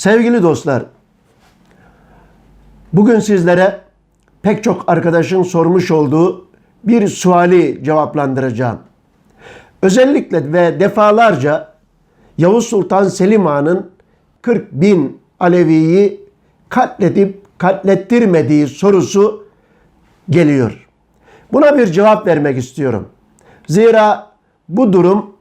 Sevgili dostlar, bugün sizlere pek çok arkadaşın sormuş olduğu bir suali cevaplandıracağım. Özellikle ve defalarca Yavuz Sultan Selim Han'ın 40 bin Alevi'yi katledip katlettirmediği sorusu geliyor. Buna bir cevap vermek istiyorum. Zira bu durum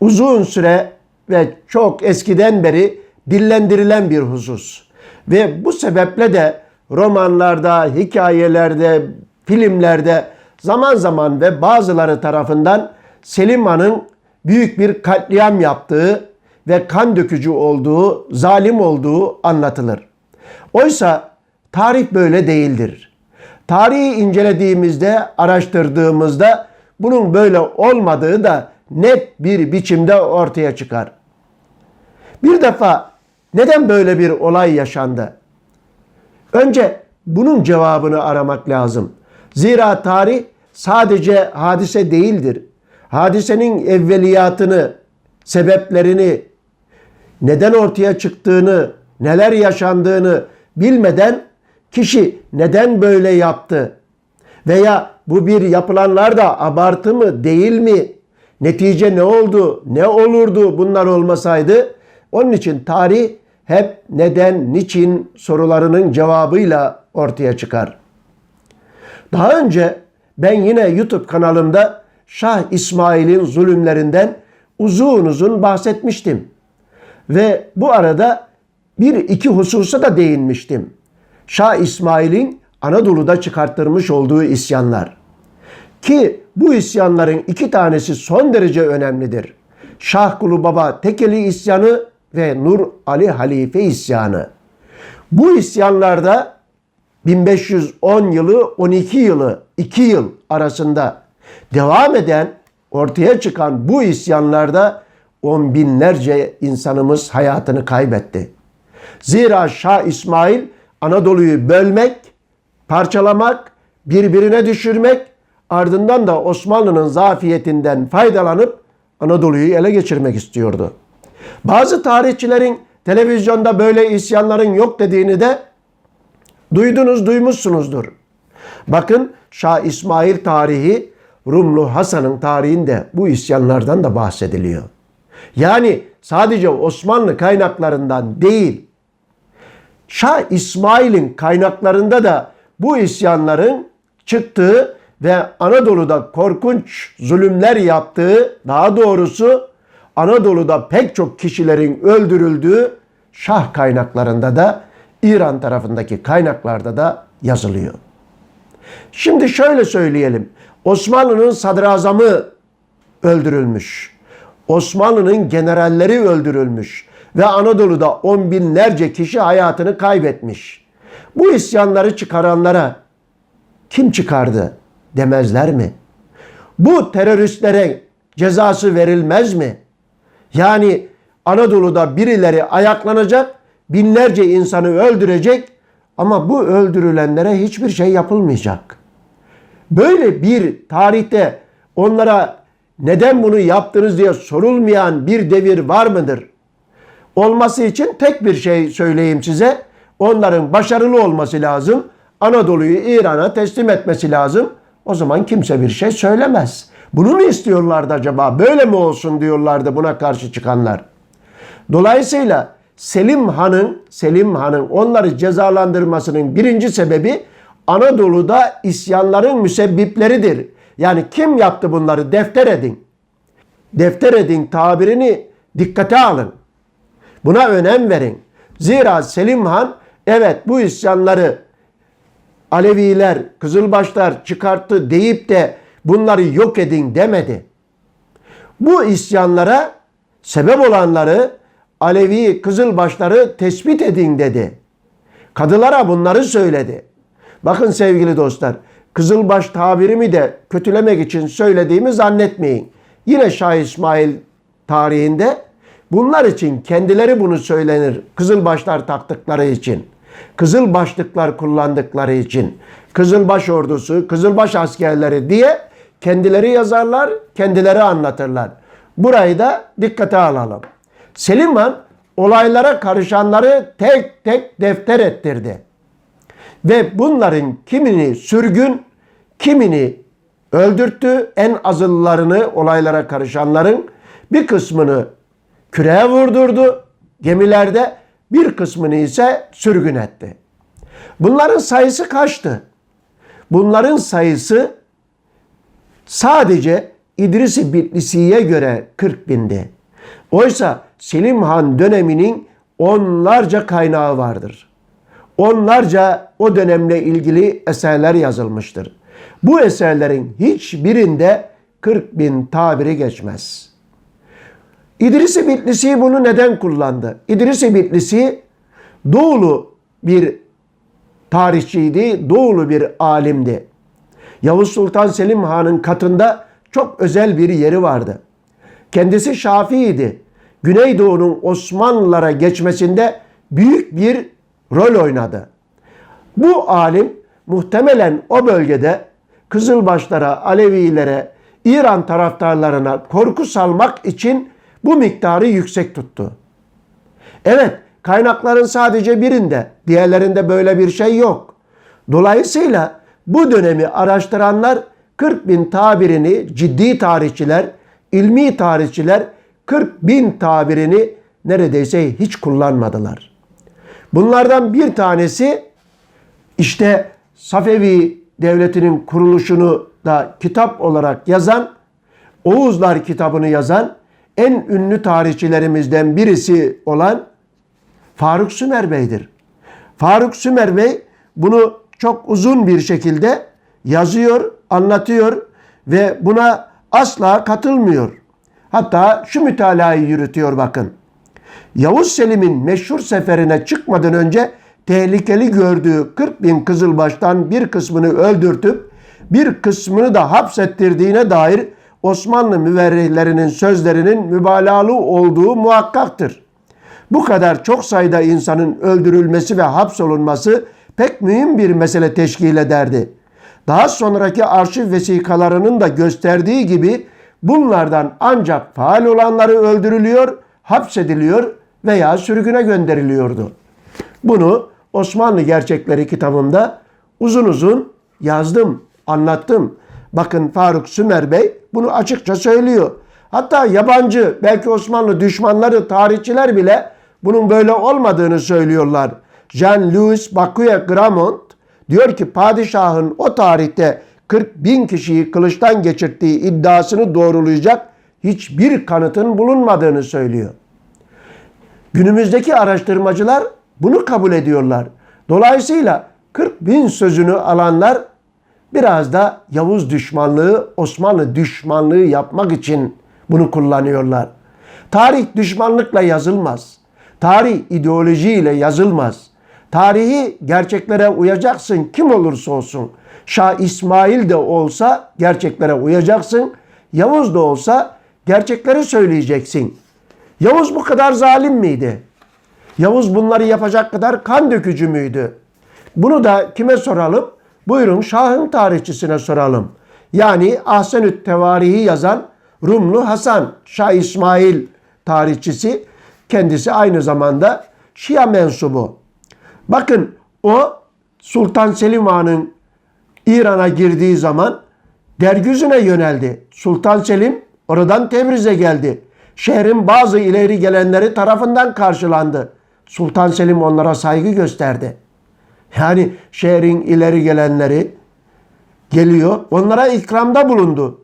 uzun süre ve çok eskiden beri dillendirilen bir husus. Ve bu sebeple de romanlarda, hikayelerde, filmlerde zaman zaman ve bazıları tarafından Selim Han'ın büyük bir katliam yaptığı ve kan dökücü olduğu, zalim olduğu anlatılır. Oysa tarih böyle değildir. Tarihi incelediğimizde, araştırdığımızda bunun böyle olmadığı da net bir biçimde ortaya çıkar. Bir defa neden böyle bir olay yaşandı? Önce bunun cevabını aramak lazım. Zira tarih sadece hadise değildir. Hadisenin evveliyatını, sebeplerini, neden ortaya çıktığını, neler yaşandığını bilmeden kişi neden böyle yaptı veya bu bir yapılanlar da abartı mı değil mi? Netice ne oldu? Ne olurdu bunlar olmasaydı? Onun için tarih hep neden, niçin sorularının cevabıyla ortaya çıkar. Daha önce ben yine YouTube kanalımda Şah İsmail'in zulümlerinden uzun uzun bahsetmiştim. Ve bu arada bir iki hususa da değinmiştim. Şah İsmail'in Anadolu'da çıkarttırmış olduğu isyanlar. Ki bu isyanların iki tanesi son derece önemlidir. Şah Kulu Baba Tekeli isyanı ve Nur Ali Halife isyanı. Bu isyanlarda 1510 yılı 12 yılı 2 yıl arasında devam eden ortaya çıkan bu isyanlarda on binlerce insanımız hayatını kaybetti. Zira Şah İsmail Anadolu'yu bölmek, parçalamak, birbirine düşürmek, ardından da Osmanlı'nın zafiyetinden faydalanıp Anadolu'yu ele geçirmek istiyordu. Bazı tarihçilerin televizyonda böyle isyanların yok dediğini de duydunuz, duymuşsunuzdur. Bakın Şah İsmail tarihi Rumlu Hasan'ın tarihinde bu isyanlardan da bahsediliyor. Yani sadece Osmanlı kaynaklarından değil, Şah İsmail'in kaynaklarında da bu isyanların çıktığı ve Anadolu'da korkunç zulümler yaptığı, daha doğrusu Anadolu'da pek çok kişilerin öldürüldüğü Şah kaynaklarında da İran tarafındaki kaynaklarda da yazılıyor. Şimdi şöyle söyleyelim. Osmanlı'nın sadrazamı öldürülmüş. Osmanlı'nın generalleri öldürülmüş ve Anadolu'da on binlerce kişi hayatını kaybetmiş. Bu isyanları çıkaranlara kim çıkardı demezler mi? Bu teröristlere cezası verilmez mi? Yani Anadolu'da birileri ayaklanacak, binlerce insanı öldürecek ama bu öldürülenlere hiçbir şey yapılmayacak. Böyle bir tarihte onlara neden bunu yaptınız diye sorulmayan bir devir var mıdır? Olması için tek bir şey söyleyeyim size. Onların başarılı olması lazım. Anadolu'yu İran'a teslim etmesi lazım. O zaman kimse bir şey söylemez. Bunu mu istiyorlardı acaba? Böyle mi olsun diyorlardı buna karşı çıkanlar. Dolayısıyla Selim Han'ın Selim Han'ın onları cezalandırmasının birinci sebebi Anadolu'da isyanların müsebbipleridir. Yani kim yaptı bunları defter edin. Defter edin tabirini dikkate alın. Buna önem verin. Zira Selim Han evet bu isyanları Aleviler, Kızılbaşlar çıkarttı deyip de bunları yok edin demedi. Bu isyanlara sebep olanları Alevi, Kızılbaşları tespit edin dedi. Kadılara bunları söyledi. Bakın sevgili dostlar, Kızılbaş tabirimi de kötülemek için söylediğimi zannetmeyin. Yine Şah İsmail tarihinde bunlar için kendileri bunu söylenir. Kızılbaşlar taktıkları için. Kızılbaşlıklar kullandıkları için. Kızılbaş ordusu, Kızılbaş askerleri diye kendileri yazarlar, kendileri anlatırlar. Burayı da dikkate alalım. Selim Han olaylara karışanları tek tek defter ettirdi. Ve bunların kimini sürgün, kimini öldürttü. En azıllarını olaylara karışanların bir kısmını küreye vurdurdu gemilerde, bir kısmını ise sürgün etti. Bunların sayısı kaçtı? Bunların sayısı sadece İdris-i Bitlisi'ye göre 40 bindi. Oysa Selim Han döneminin onlarca kaynağı vardır. Onlarca o dönemle ilgili eserler yazılmıştır. Bu eserlerin hiçbirinde 40 bin tabiri geçmez. İdris-i Bitlisi bunu neden kullandı? İdris-i Bitlisi doğulu bir tarihçiydi, doğulu bir alimdi. Yavuz Sultan Selim Han'ın katında çok özel bir yeri vardı. Kendisi Şafii'ydi. Güneydoğu'nun Osmanlılara geçmesinde büyük bir rol oynadı. Bu alim muhtemelen o bölgede Kızılbaşlara, Alevilere, İran taraftarlarına korku salmak için bu miktarı yüksek tuttu. Evet, kaynakların sadece birinde, diğerlerinde böyle bir şey yok. Dolayısıyla bu dönemi araştıranlar 40 bin tabirini ciddi tarihçiler, ilmi tarihçiler 40 bin tabirini neredeyse hiç kullanmadılar. Bunlardan bir tanesi işte Safevi devletinin kuruluşunu da kitap olarak yazan, Oğuzlar kitabını yazan en ünlü tarihçilerimizden birisi olan Faruk Sümer Bey'dir. Faruk Sümer Bey bunu çok uzun bir şekilde yazıyor, anlatıyor ve buna asla katılmıyor. Hatta şu mütalayı yürütüyor bakın. Yavuz Selim'in meşhur seferine çıkmadan önce tehlikeli gördüğü 40 bin Kızılbaş'tan bir kısmını öldürtüp bir kısmını da hapsettirdiğine dair Osmanlı müverrihlerinin sözlerinin mübalağalı olduğu muhakkaktır. Bu kadar çok sayıda insanın öldürülmesi ve hapsolunması pek mühim bir mesele teşkil ederdi. Daha sonraki arşiv vesikalarının da gösterdiği gibi bunlardan ancak faal olanları öldürülüyor, hapsediliyor veya sürgüne gönderiliyordu. Bunu Osmanlı Gerçekleri kitabımda uzun uzun yazdım, anlattım. Bakın Faruk Sümer Bey bunu açıkça söylüyor. Hatta yabancı belki Osmanlı düşmanları, tarihçiler bile bunun böyle olmadığını söylüyorlar. Jean-Louis Bakuye Gramont diyor ki padişahın o tarihte 40 bin kişiyi kılıçtan geçirttiği iddiasını doğrulayacak hiçbir kanıtın bulunmadığını söylüyor. Günümüzdeki araştırmacılar bunu kabul ediyorlar. Dolayısıyla 40 bin sözünü alanlar biraz da Yavuz düşmanlığı, Osmanlı düşmanlığı yapmak için bunu kullanıyorlar. Tarih düşmanlıkla yazılmaz. Tarih ideolojiyle yazılmaz. Tarihi gerçeklere uyacaksın kim olursa olsun. Şah İsmail de olsa gerçeklere uyacaksın. Yavuz da olsa gerçekleri söyleyeceksin. Yavuz bu kadar zalim miydi? Yavuz bunları yapacak kadar kan dökücü müydü? Bunu da kime soralım? Buyurun Şah'ın tarihçisine soralım. Yani Ahsenü't Tevarihi yazan Rumlu Hasan, Şah İsmail tarihçisi. Kendisi aynı zamanda Şia mensubu. Bakın o Sultan Selim Han'ın İran'a girdiği zaman Dergüzü'ne yöneldi. Sultan Selim oradan Tebriz'e geldi. Şehrin bazı ileri gelenleri tarafından karşılandı. Sultan Selim onlara saygı gösterdi. Yani şehrin ileri gelenleri geliyor, onlara ikramda bulundu.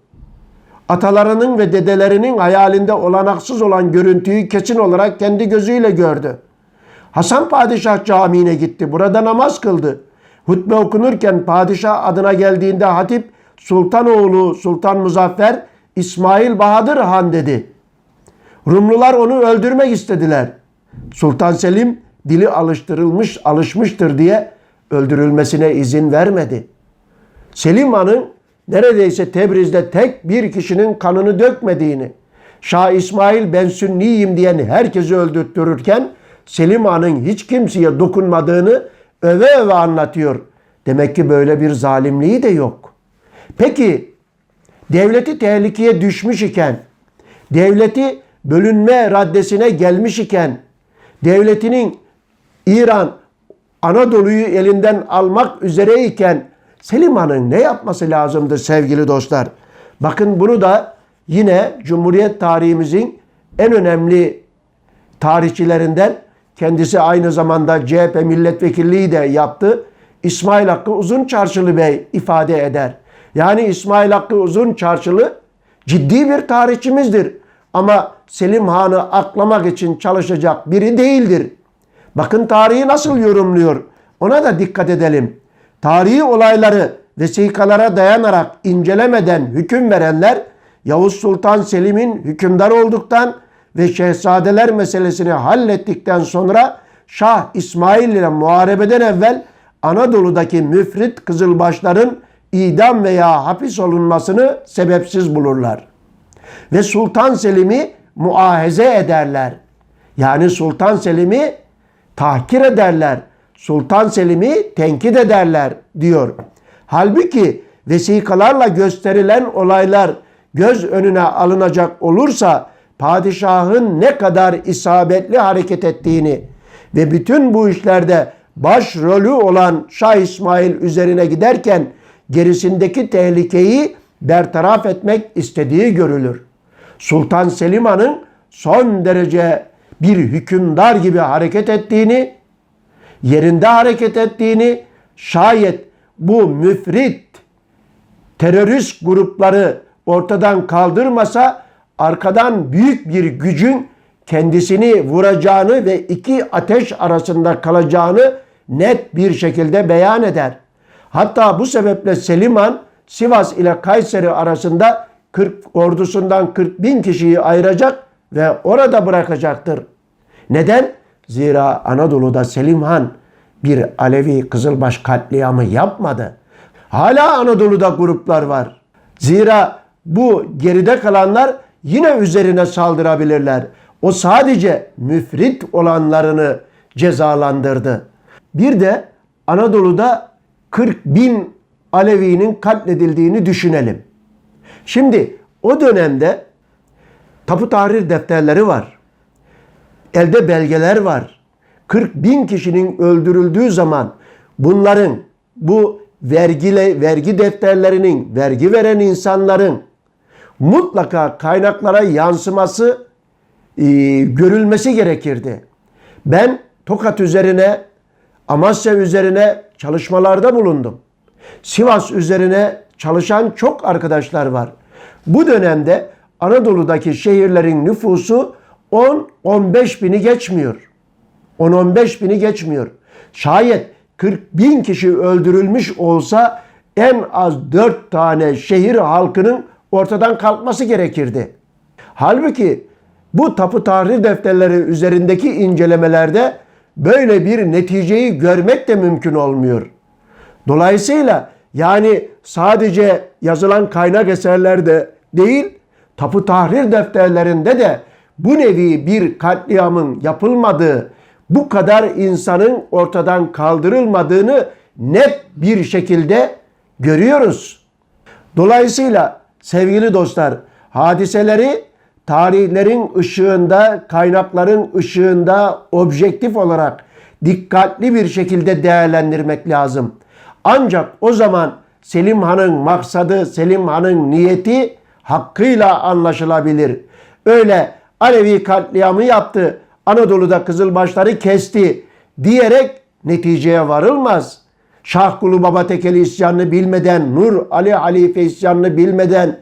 Atalarının ve dedelerinin hayalinde olanaksız olan görüntüyü kesin olarak kendi gözüyle gördü. Hasan Padişah Camii'ne gitti. Burada namaz kıldı. Hutbe okunurken padişah adına geldiğinde hatip Sultanoğlu Sultan Muzaffer İsmail Bahadır Han dedi. Rumlular onu öldürmek istediler. Sultan Selim dili alıştırılmış, alışmıştır diye öldürülmesine izin vermedi. Selim Han'ın neredeyse Tebriz'de tek bir kişinin kanını dökmediğini, Şah İsmail ben Sünniyim diyen herkesi öldürtürürken Selim Han'ın hiç kimseye dokunmadığını öve öve anlatıyor. Demek ki böyle bir zalimliği de yok. Peki devleti tehlikeye düşmüş iken, devleti bölünme raddesine gelmiş iken, devletinin İran Anadolu'yu elinden almak üzereyken Selim Han'ın ne yapması lazımdı sevgili dostlar? Bakın bunu da yine Cumhuriyet tarihimizin en önemli tarihçilerinden kendisi aynı zamanda CHP milletvekilliği de yaptı. İsmail Hakkı Uzun Çarşılı Bey ifade eder. Yani İsmail Hakkı Uzun Çarşılı ciddi bir tarihçimizdir. Ama Selim Han'ı aklamak için çalışacak biri değildir. Bakın tarihi nasıl yorumluyor. Ona da dikkat edelim. Tarihi olayları vesikalara dayanarak incelemeden hüküm verenler Yavuz Sultan Selim'in hükümdar olduktan ve şehzadeler meselesini hallettikten sonra Şah İsmail ile muharebeden evvel Anadolu'daki müfrit kızılbaşların idam veya hapis olunmasını sebepsiz bulurlar. Ve Sultan Selim'i muahize ederler. Yani Sultan Selim'i tahkir ederler. Sultan Selim'i tenkit ederler diyor. Halbuki vesikalarla gösterilen olaylar göz önüne alınacak olursa padişahın ne kadar isabetli hareket ettiğini ve bütün bu işlerde baş rolü olan Şah İsmail üzerine giderken gerisindeki tehlikeyi bertaraf etmek istediği görülür. Sultan Selim Han'ın son derece bir hükümdar gibi hareket ettiğini, yerinde hareket ettiğini, şayet bu müfrit terörist grupları ortadan kaldırmasa arkadan büyük bir gücün kendisini vuracağını ve iki ateş arasında kalacağını net bir şekilde beyan eder. Hatta bu sebeple Selim Han Sivas ile Kayseri arasında 40 ordusundan 40 bin kişiyi ayıracak ve orada bırakacaktır. Neden? Zira Anadolu'da Selim Han bir Alevi Kızılbaş katliamı yapmadı. Hala Anadolu'da gruplar var. Zira bu geride kalanlar yine üzerine saldırabilirler. O sadece müfrit olanlarını cezalandırdı. Bir de Anadolu'da 40 bin Alevi'nin katledildiğini düşünelim. Şimdi o dönemde tapu tahrir defterleri var. Elde belgeler var. 40 bin kişinin öldürüldüğü zaman bunların bu vergile, vergi defterlerinin, vergi veren insanların mutlaka kaynaklara yansıması, e, görülmesi gerekirdi. Ben Tokat üzerine, Amasya üzerine çalışmalarda bulundum. Sivas üzerine çalışan çok arkadaşlar var. Bu dönemde Anadolu'daki şehirlerin nüfusu 10-15 bini geçmiyor. 10-15 bini geçmiyor. Şayet 40 bin kişi öldürülmüş olsa en az 4 tane şehir halkının ortadan kalkması gerekirdi. Halbuki bu tapu tahrir defterleri üzerindeki incelemelerde böyle bir neticeyi görmek de mümkün olmuyor. Dolayısıyla yani sadece yazılan kaynak eserlerde değil, tapu tahrir defterlerinde de bu nevi bir katliamın yapılmadığı, bu kadar insanın ortadan kaldırılmadığını net bir şekilde görüyoruz. Dolayısıyla sevgili dostlar, hadiseleri tarihlerin ışığında, kaynakların ışığında objektif olarak dikkatli bir şekilde değerlendirmek lazım. Ancak o zaman Selim Han'ın maksadı, Selim Han'ın niyeti hakkıyla anlaşılabilir. Öyle Alevi katliamı yaptı, Anadolu'da Kızılbaşları kesti diyerek neticeye varılmaz. Şahkulu Baba Tekeli isyanını bilmeden, Nur Ali Halife isyanını bilmeden,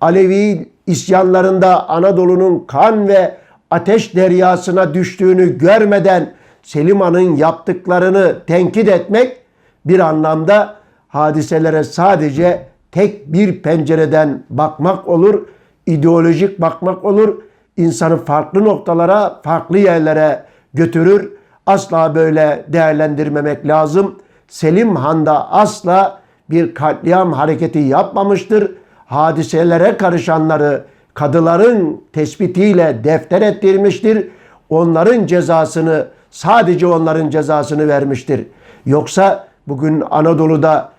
Alevi isyanlarında Anadolu'nun kan ve ateş deryasına düştüğünü görmeden Selim Han'ın yaptıklarını tenkit etmek bir anlamda hadiselere sadece tek bir pencereden bakmak olur, ideolojik bakmak olur, insanı farklı noktalara, farklı yerlere götürür. Asla böyle değerlendirmemek lazım. Selim Han da asla bir katliam hareketi yapmamıştır. Hadiselere karışanları kadıların tespitiyle defter ettirmiştir. Onların cezasını sadece onların cezasını vermiştir. Yoksa bugün Anadolu'da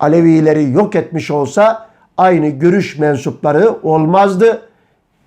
Alevileri yok etmiş olsa aynı görüş mensupları olmazdı.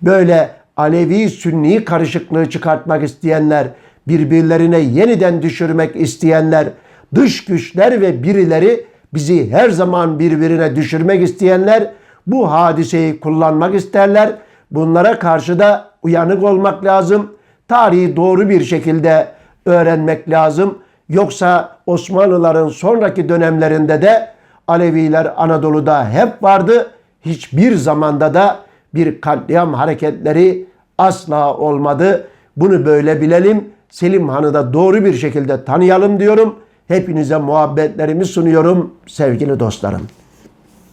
Böyle Alevi Sünni karışıklığı çıkartmak isteyenler birbirlerine yeniden düşürmek isteyenler, dış güçler ve birileri bizi her zaman birbirine düşürmek isteyenler bu hadiseyi kullanmak isterler. Bunlara karşı da uyanık olmak lazım. Tarihi doğru bir şekilde öğrenmek lazım. Yoksa Osmanlıların sonraki dönemlerinde de Aleviler Anadolu'da hep vardı. Hiçbir zamanda da bir katliam hareketleri asla olmadı. Bunu böyle bilelim. Selim Han'ı da doğru bir şekilde tanıyalım diyorum. Hepinize muhabbetlerimi sunuyorum sevgili dostlarım.